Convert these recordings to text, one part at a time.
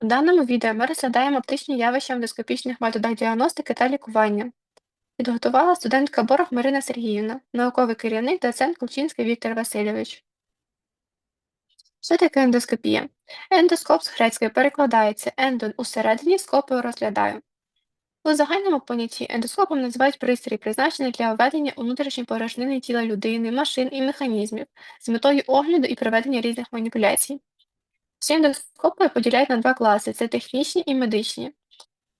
У даному відео ми розглядаємо оптичні явища в ендоскопічних методах діагностики та лікування. Підготувала студентка Борох Марина Сергіївна, науковий керівник, доцент Кулчинський Віктор Васильович. Що таке ендоскопія? Ендоскоп з грецької перекладається ендон усередині, скопою розглядаю. У загальному понятті ендоскопом називають пристрій, призначений для введення у внутрішні порожнини тіла людини, машин і механізмів з метою огляду і проведення різних маніпуляцій. Всі ендоскопи поділяють на два класи це технічні і медичні.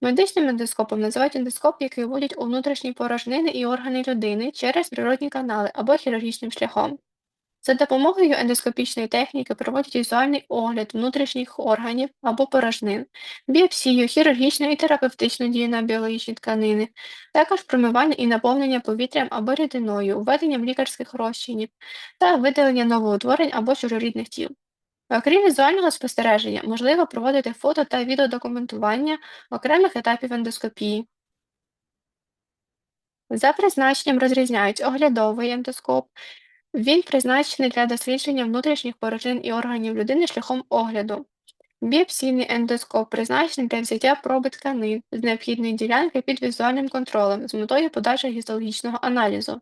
Медичним ендоскопом називають ендоскоп, який вводять у внутрішні порожнини і органи людини через природні канали або хірургічним шляхом. За допомогою ендоскопічної техніки проводять візуальний огляд внутрішніх органів або порожнин, біопсію, хірургічну і терапевтичну дію на біологічні тканини, також промивання і наповнення повітрям або рідиною, введенням лікарських розчинів та видалення новоутворень або чужорідних тіл. Окрім візуального спостереження, можливо проводити фото та відеодокументування окремих етапів ендоскопії. За призначенням розрізняють оглядовий ендоскоп. Він призначений для дослідження внутрішніх порожнин і органів людини шляхом огляду. Біопсійний ендоскоп призначений для взяття проби тканин з необхідної ділянки під візуальним контролем з метою подальшого гістологічного аналізу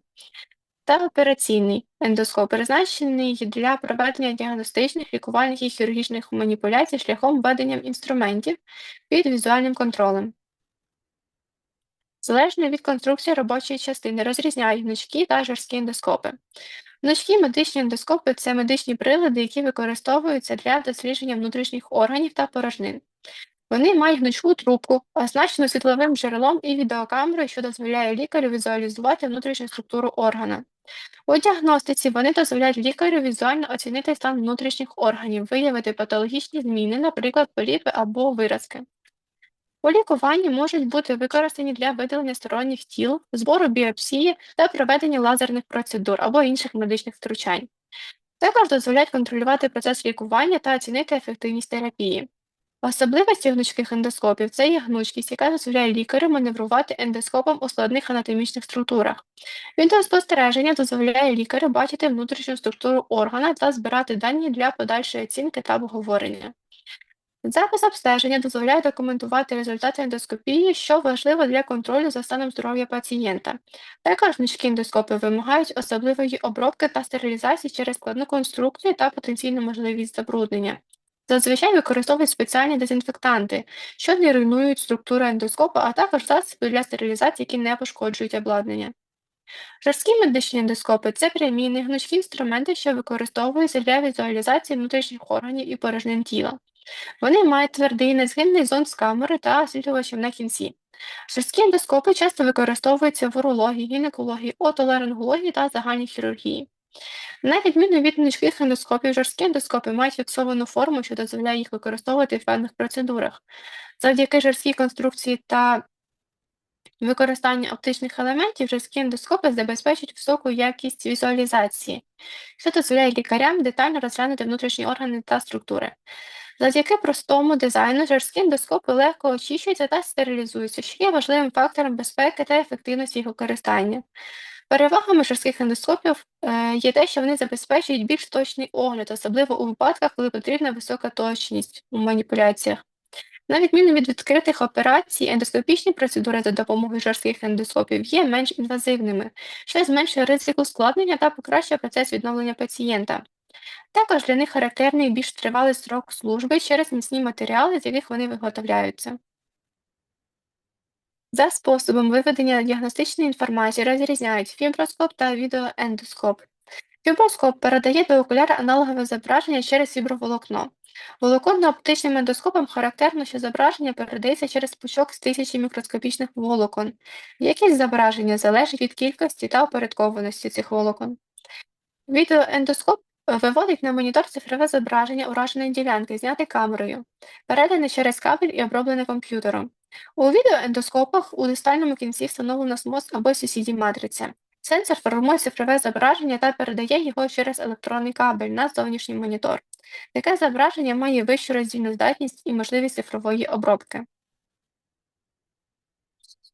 та операційний ендоскоп призначений для проведення діагностичних, лікувальних і хірургічних маніпуляцій шляхом введення інструментів під візуальним контролем. Залежно від конструкції робочої частини розрізняють гнучкі та жорсткі ендоскопи. Гнучкі медичні ендоскопи це медичні прилади, які використовуються для дослідження внутрішніх органів та порожнин. Вони мають гнучку трубку, оснащену світловим джерелом і відеокамерою, що дозволяє лікарю візуалізувати внутрішню структуру органа. У діагностиці вони дозволяють лікарю візуально оцінити стан внутрішніх органів, виявити патологічні зміни, наприклад, поліпи або виразки. У лікуванні можуть бути використані для видалення сторонніх тіл, збору біопсії та проведення лазерних процедур або інших медичних втручань. Також дозволяють контролювати процес лікування та оцінити ефективність терапії. Особливості гнучких ендоскопів це є гнучкість, яка дозволяє лікарю маневрувати ендоскопом у складних анатомічних структурах. Відеоспостереження дозволяє лікарю бачити внутрішню структуру органа та збирати дані для подальшої оцінки та обговорення. Запис обстеження дозволяє документувати результати ендоскопії, що важливо для контролю за станом здоров'я пацієнта. Також гнучкі ендоскопи вимагають особливої обробки та стерилізації через складну конструкцію та потенційну можливість забруднення. Зазвичай використовують спеціальні дезінфектанти, що не руйнують структуру ендоскопа, а також засоби для стерилізації, які не пошкоджують обладнання. Жорсткі медичні ендоскопи це прямі негнучкі інструменти, що використовуються для візуалізації внутрішніх органів і порожнин тіла. Вони мають твердий незгинний зон з камери та освітлювачем на кінці. Жорсткі ендоскопи часто використовуються в урології, гінекології, отоларингології та загальній хірургії. На відміну від гнучких ендоскопів, жорсткі ендоскопи мають фіксовану форму, що дозволяє їх використовувати в певних процедурах. Завдяки жорсткій конструкції та використанню оптичних елементів, жорсткі ендоскопи забезпечують високу якість візуалізації, що дозволяє лікарям детально розглянути внутрішні органи та структури. Завдяки простому дизайну жорсткі ендоскопи легко очищуються та стерилізуються, що є важливим фактором безпеки та ефективності їх використання. Перевагами жорстких ендоскопів е, є те, що вони забезпечують більш точний огляд, особливо у випадках, коли потрібна висока точність у маніпуляціях. На відміну від відкритих операцій, ендоскопічні процедури за допомогою жорстких ендоскопів є менш інвазивними, що зменшує ризик ускладнення та покращує процес відновлення пацієнта. Також для них характерний більш тривалий срок служби через міцні матеріали, з яких вони виготовляються. За способом виведення діагностичної інформації розрізняють фіброскоп та відеоендоскоп. Фіброскоп передає до окуляра аналогове зображення через фіброволокно. Волоконно-оптичним ендоскопом характерно, що зображення передається через пучок з тисячі мікроскопічних волокон. Якість зображення залежить від кількості та упорядкованості цих волокон. Відеоендоскоп виводить на монітор цифрове зображення ураженої ділянки, зняте камерою, передане через кабель і оброблене комп'ютером. У відеоендоскопах у дистальному кінці встановлено смоз або cd матриця. Сенсор формує цифрове зображення та передає його через електронний кабель на зовнішній монітор. Таке зображення має вищу роздільну здатність і можливість цифрової обробки.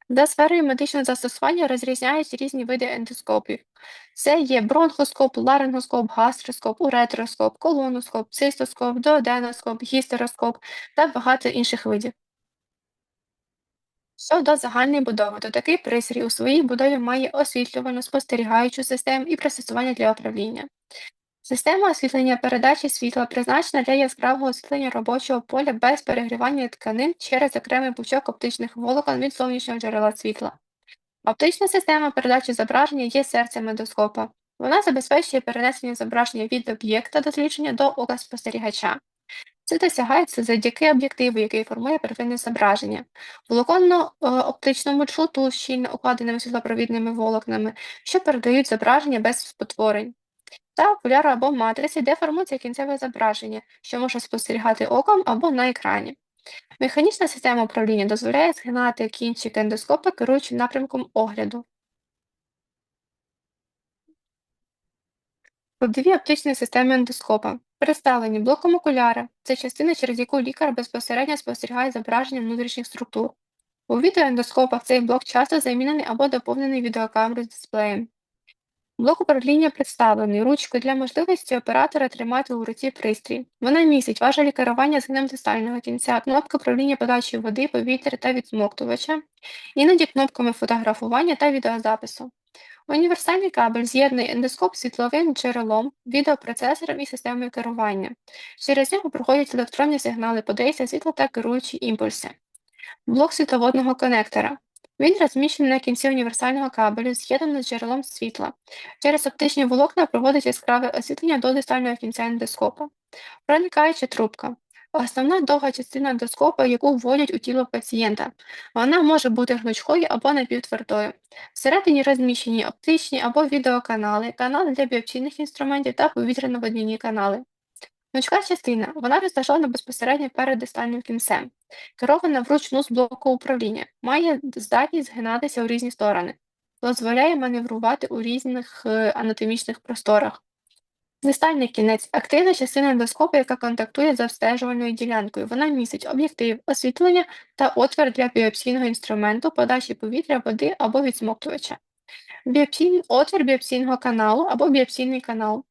За сферою медичного застосування розрізняють різні види ендоскопів. Це є бронхоскоп, ларингоскоп, гастроскоп, уретроскоп, колоноскоп, цистоскоп, дуоденоскоп, гістероскоп та багато інших видів. Щодо загальної будови, то такий пристрій у своїй будові має освітлювальну спостерігаючу систему і пристосування для управління. Система освітлення передачі світла призначена для яскравого освітлення робочого поля без перегрівання тканин через окремий пучок оптичних волокон від зовнішнього джерела світла. Оптична система передачі зображення є серцем ендоскопа. Вона забезпечує перенесення зображення від об'єкта дослідження до ока спостерігача. Це досягається завдяки об'єктиву, який формує первинне зображення, волоконно-оптичному чуту, щільно укладеними світлопровідними волокнами, що передають зображення без спотворень, та окуляру або матриці, де формується кінцеве зображення, що може спостерігати оком або на екрані. Механічна система управління дозволяє згинати кінчик ендоскопа, керуючи напрямком огляду. Складові оптичної системи ендоскопа. Представлені блоком окуляра це частина, через яку лікар безпосередньо спостерігає зображення внутрішніх структур. У відеоендоскопах цей блок часто замінений або доповнений відеокамерою з дисплеєм. Блок управління представлений ручкою для можливості оператора тримати у руці пристрій. Вона містить важелі керування згином дистального кінця, кнопки управління подачі води, повітря та відсмоктувача, іноді кнопками фотографування та відеозапису. Універсальний кабель з'єднує ендоскоп з світловим джерелом, відеопроцесором і системою керування. Через нього проходять електронні сигнали, подається світло та керуючі імпульси. Блок світловодного конектора. Він розміщений на кінці універсального кабелю, з'єднаний з джерелом світла. Через оптичні волокна проводить яскраве освітлення до дистального кінця ендоскопа. Проникаюча трубка. Основна довга частина ендоскопа, яку вводять у тіло пацієнта. Вона може бути гнучкою або напівтвердою. Всередині розміщені оптичні або відеоканали, канали для біопсійних інструментів та повітряно-водяні канали. Гнучка частина вона розташована безпосередньо перед дистальним кінцем, керована вручну з блоку управління, має здатність згинатися у різні сторони, дозволяє маневрувати у різних е, анатомічних просторах. Дистальний кінець активна частина ендоскопу, яка контактує з обстежувальною ділянкою. Вона містить об'єктив, освітлення та отвір для біопсійного інструменту, подачі повітря, води або відсмоктувача. Біопсійний отвір біопсійного каналу або біопсійний канал.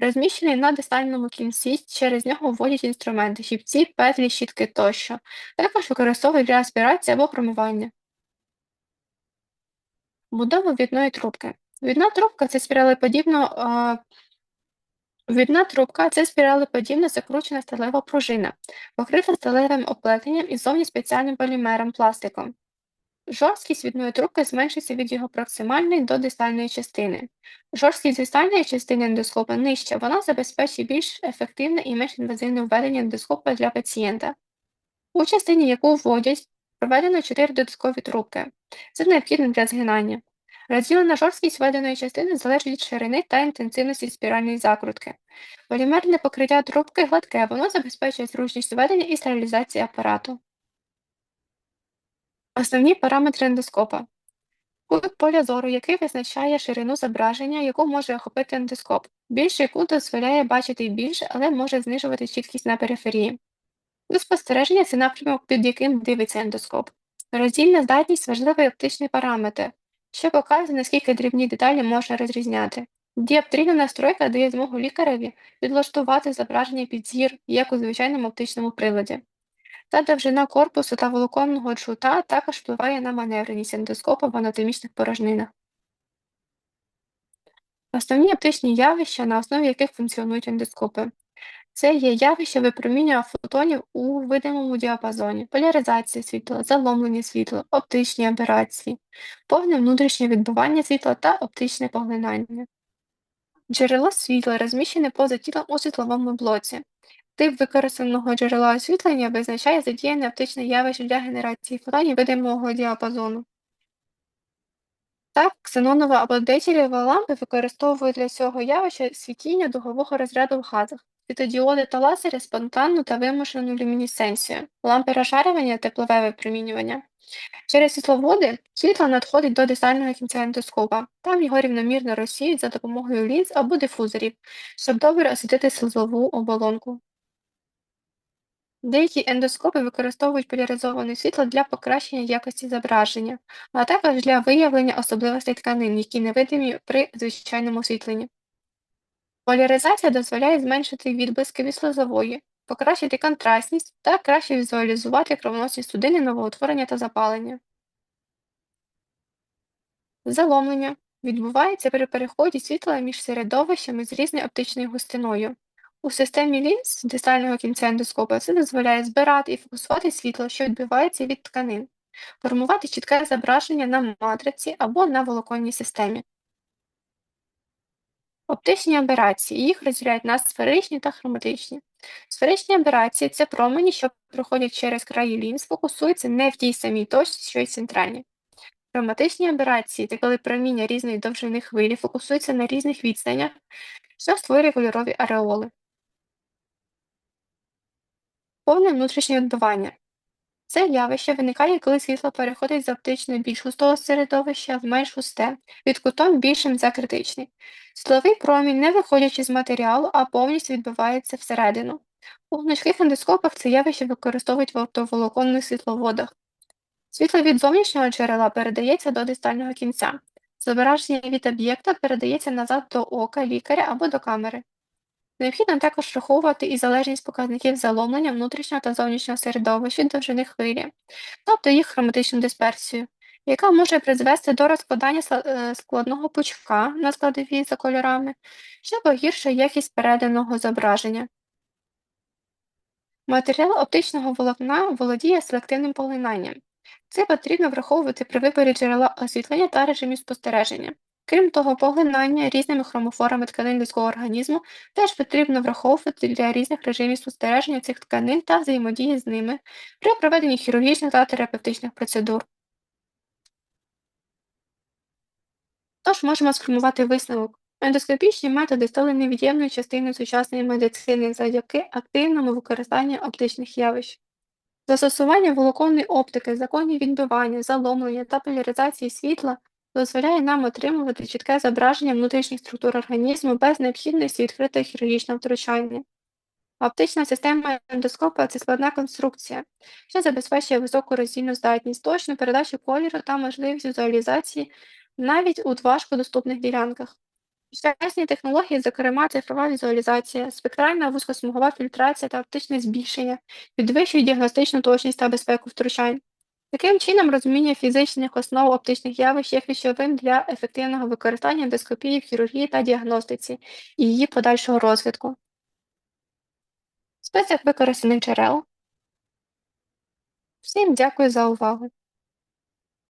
Розміщений на дистальному кінці, через нього вводять інструменти, щипці, петлі, щітки тощо. Також використовують для аспірації або промивання. Будова відної трубки. Відна трубка це спіралеподібно Відна трубка це спіралеподібна закручена сталева пружина, покрита сталевим оплетенням і зовні спеціальним полімером пластиком. Жорсткість відної трубки зменшується від його проксимальної до дистальної частини. Жорсткість дистальної частини ендоскопа нижча, вона забезпечує більш ефективне і менш інвазивне введення ендоскопа для пацієнта. У частині, яку вводять, проведено 4 додаткові трубки. Це необхідно для згинання. Розділена жорсткість введеної частини залежить від ширини та інтенсивності спіральної закрутки. Полімерне покриття трубки гладке, воно забезпечує зручність введення і стерилізації апарату. Основні параметри ендоскопа. Кут поля зору, який визначає ширину зображення, яку може охопити ендоскоп. Більший кут дозволяє бачити більше, але може знижувати чіткість на периферії. До спостереження це напрямок, під яким дивиться ендоскоп. Роздільна здатність важливий оптичний параметр що показує, наскільки дрібні деталі можна розрізняти. Діоптрійна настройка дає змогу лікареві підлаштувати зображення під зір, як у звичайному оптичному приладі. Та довжина корпусу та волоконного джута також впливає на маневреність ендоскопа в анатомічних порожнинах. Основні оптичні явища, на основі яких функціонують ендоскопи. Це є явище випромінювання фотонів у видимому діапазоні, поляризація світла, заломлення світла, оптичні аберації, повне внутрішнє відбивання світла та оптичне поглинання. Джерело світла розміщене поза тілом у світловому блоці. Тип використаного джерела освітлення визначає задіяне оптичне явище для генерації фотонів видимого діапазону. Так, ксенонова або дейтерієва лампи використовують для цього явища світіння дугового розряду в газах. Світодіоди та лазери спонтанну та вимушену люмінесценцію, лампи розшарювання, теплове випромінювання. Через світловоди світло надходить до дистального кінця ендоскопа. Там його рівномірно розсіють за допомогою лінз або дифузорів, щоб добре освітити силову оболонку. Деякі ендоскопи використовують поляризоване світло для покращення якості зображення, а також для виявлення особливостей тканин, які невидимі при звичайному освітленні. Поляризація дозволяє зменшити відблиски від сльозової, покращити контрастність та краще візуалізувати кровоносні судини новоутворення та запалення. Заломлення відбувається при переході світла між середовищами з різною оптичною густиною. У системі лінз дистального кінця ендоскопа це дозволяє збирати і фокусувати світло, що відбивається від тканин, формувати чітке зображення на матриці або на волоконній системі. Оптичні аберації. Їх розділяють на сферичні та хроматичні. Сферичні аберації це промені, що проходять через краї лінз, фокусуються не в тій самій точці, що й центральні. Хроматичні аберації це коли проміння різної довжини хвилі фокусуються на різних відстанях, що створює кольорові ареоли. Повне внутрішнє відбивання. Це явище виникає, коли світло переходить з оптично більш густого середовища в менш густе, під кутом більшим за критичний. Світловий промінь, не виходячи з матеріалу, а повністю відбивається всередину. У гнучких ендоскопах це явище використовують в оптоволоконних світловодах. Світло від зовнішнього джерела передається до дистального кінця. Зображення від об'єкта передається назад до ока лікаря або до камери. Необхідно також враховувати і залежність показників заломлення внутрішнього та зовнішнього середовища довжини хвилі, тобто їх хроматичну дисперсію, яка може призвести до розкладання е, складного пучка на складові за кольорами, що погіршує якість переданого зображення. Матеріал оптичного волокна володіє селективним поглинанням. Це потрібно враховувати при виборі джерела освітлення та режимів спостереження. Крім того, поглинання різними хромофорами тканин людського організму теж потрібно враховувати для різних режимів спостереження цих тканин та взаємодії з ними при проведенні хірургічних та терапевтичних процедур. Тож можемо сформувати висновок. Ендоскопічні методи стали невід'ємною частиною сучасної медицини завдяки активному використанню оптичних явищ. Застосування волоконної оптики, законів відбивання, заломлення та поляризації світла дозволяє нам отримувати чітке зображення внутрішніх структур організму без необхідності відкритого хірургічного втручання. Оптична система ендоскопа це складна конструкція, що забезпечує високу роздільну здатність, точну передачу кольору та можливість візуалізації навіть у важкодоступних ділянках. Сучасні технології, зокрема цифрова візуалізація, спектральна вузькосмугова фільтрація та оптичне збільшення, підвищують діагностичну точність та безпеку втручань. Таким чином, розуміння фізичних основ оптичних явищ є ключовим для ефективного використання ендоскопії в хірургії та діагностиці і її подальшого розвитку. Список використаних джерел. Всім дякую за увагу!